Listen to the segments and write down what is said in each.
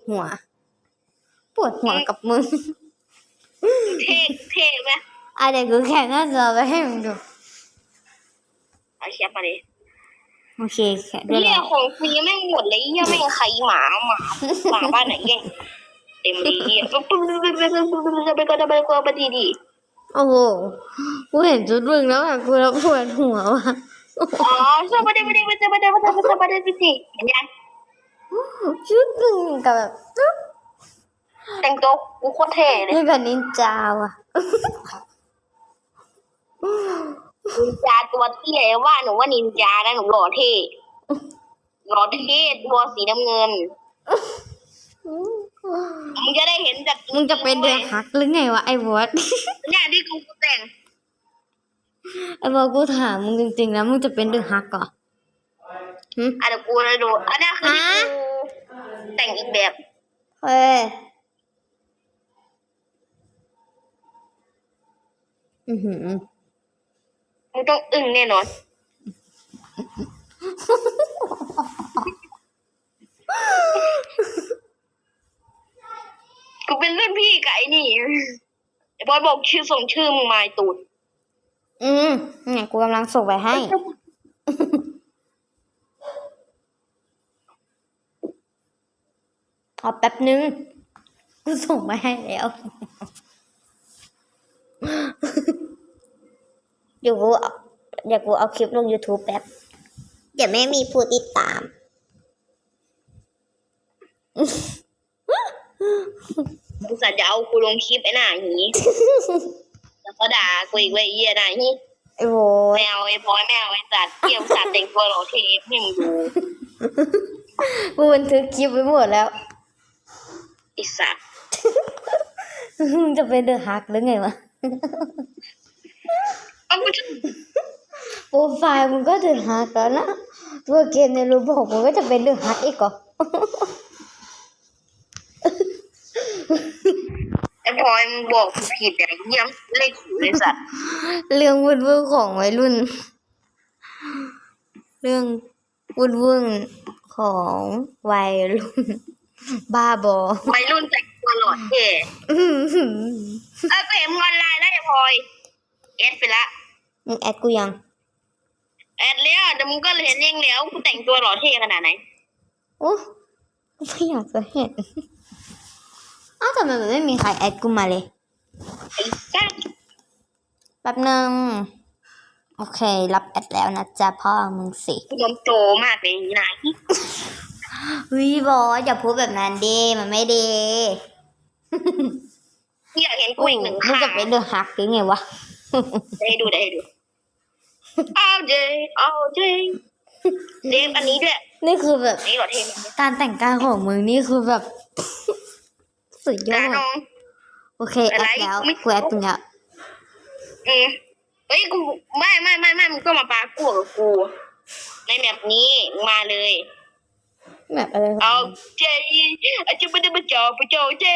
ดหัว ปวดหัวกับมึง เท่เท่ไหมอะเดี๋ยวกูแข่งหน้าจอไปให้มึงดูเอาแชปมาดิโอเคแข่งด้วยเนี่แล้ยวของฟรีแม่งหมดเลยเหี้ยแม่งใครหมาหมาหมาบ้านไหนแย่งเต็มดีเหี้ยปุ๊บปุ๊บปุ๊บปุ๊บปุ๊บปุ๊บปุ๊บปุ๊บไปก็ได้ไปก็ไปดีดีโอ้โหกูเห็นชุดมึงแล้วแบบกูแล้วปวดหัวว่ะอ๋อชอบไปได้ไปได้ไปได้ไปได้ไปได้ไปได้ไปได้ไปสิเห็นยัง ชุดมึงกับแบบแต่งตัวกูโคตรเท่เลยนี่กับนินจาว่ะนินจาตัวเตี้ยว่าหนูว่านินจานะหนูหล่อเท่หล่อเท่ตัวสีน้ำเงินมึงจะได้เห็นจากมึงจะเป็นเดือฮักหรือไงวะไอ้บอสเนี่ยที่กูแต่งไอ้บอสกูถามมึงจริงๆแล้วมึงจะเป็นเดือฮักก่อ หึอะเดี๋ยวกูจะดู อันนี้คือที่กูแต่งอีกแบบเฮ้ยอือหือมึงต้องอึ้งแน่นอนกูเป็นรุ่นพี่กับไอ้นี่ไอ้บอยบอกชื่อส่งชื่อมึงมาไอ้ตูด อืมเนี่ยกูกำลังส่งไปให้ ขอแป๊บนึง กูส่งไปให้แล้ว เดี๋ยวกูเอาเดี๋ยวกูเอาคลิปลง YouTube แป๊บ เดี๋ยวไม่มีผู้ติดตาม กูสัตว์จะเอากูลงคลิปไอ้หน้าหีแล้วก็ด่ากูอีกเว้ยไอ้เหี้ยหน้าหีไอ้โวแมวไอ้พลอยแมวไอ้สัตว์เที่ยวสัตว์แต่งตัวหล่อเท่ให้มึงดูกูบันทึกคลิปไว้หมดแล้วไอ้สัตว์มึงจะเป็นเดอะฮักหรือไงวะเอากูจะโปรไฟล์มึงก็เดอะฮักแล้วนะตัวเกมในรูบอกมึงก็จะเป็นเดอะฮักอีกเหรอไอ้พลอยมึงบอกกูผิดไอ้เหี้ยเลขหูเลยสัตว์เรื่องวุ่นวุ่นของวัยรุ่น เรื่องวุ่นวุ่นของวัยรุ่น บ้าบอวัยรุ่นแต่งตัวหล่อเท่เออก็เห็นมึงออนไลน์แล้วไอ้พลอยแอดไปละมึงแอดกูยัง แอดแล้วแต่มึงก็เห็นเองแล้วกูแต่งตัวหล่อเท่ขนาดไหนโอ้กูไม่อยากจะเห็นอ้าวทำไมมันไม่มีใครแอดกูมาเลยไอ้สัตว์แป๊บนึงโอเค รับแอดแล้วนะจ๊ะพ่อมึงสิกูนมโตมากเลยนี่ นายวิบอสอย่าพูดแบบนั้นดิมันไม่ดีอยากเห็นกูโอ้อีกหนึ่งมึงขาจะเป็นเดอะฮักหรือไงวะ ได้ให้ดูได้ให้ดู all day all day เดฟอันนี้ด้วยนี่คือแบบนี่หล่อเท่ไหมการแต่งกายของมึงนี่คือแบบ สุดยอนะด น้อง โอเคแออะไรดแล้วไม่ กูแอดตรงเนี้ยอืมเฮ้ยกูไม่ไม่ไม่ไม่มึงก็มาปากูกับกู ในแบบนี้มึงมาเลย แบบอะไรของเอามึงเจอาจจะไม่ได้มาเจอไปเจอเจ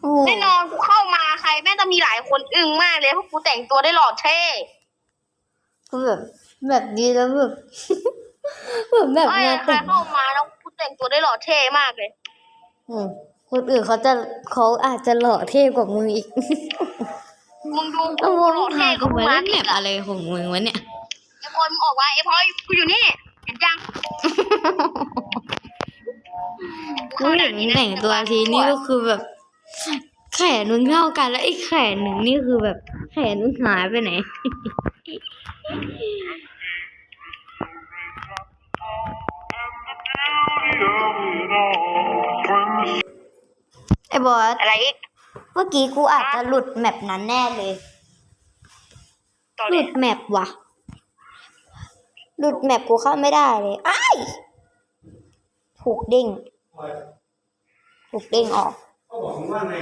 โอ้โหแน่นอนกูเข้ามาใครแม่งจะมีหลายคนอึ้งมากเลยเพราะกูแต่งตัวได้หล่อเท่กูแบบแบบนี้แล้วแบบ แบบแบบเอ้ยงานใครแต่งเข้ามาแล้วกูแต่งตัวได้หล่อเท่มากเลย อืมคนอื่นเขาจะเขาอาจจะหล่อเท่กว่ามึงอีกมึงดูโอ้กูโหหล่อเท่กูกูมามาเล่นแบผิดบอะ อะไรของมึงวะเนี่ย ไอ้พลอยมึงออกว่าไอ้พลอยกูอยู่นี่ เห็นจังกูเห็นมึงแต่งตัวทีนี่ก็คือแบบ แขนมึงเท่ากันแล้วไอ้แขนหนึ่งนี่คือแบบ แขนมึงหายไปไหนไอ้บอสอะไรอีกเมื่อกี้กูอาจจะหลุดแมปนั้นแน่เลยต่อหเลลุยดแมปว่ะ หลุดแมปกูเข้าไม่ได้เลยไอ้ถูกเด้งถูกเด้งออกเขาบอกมึงว่าไง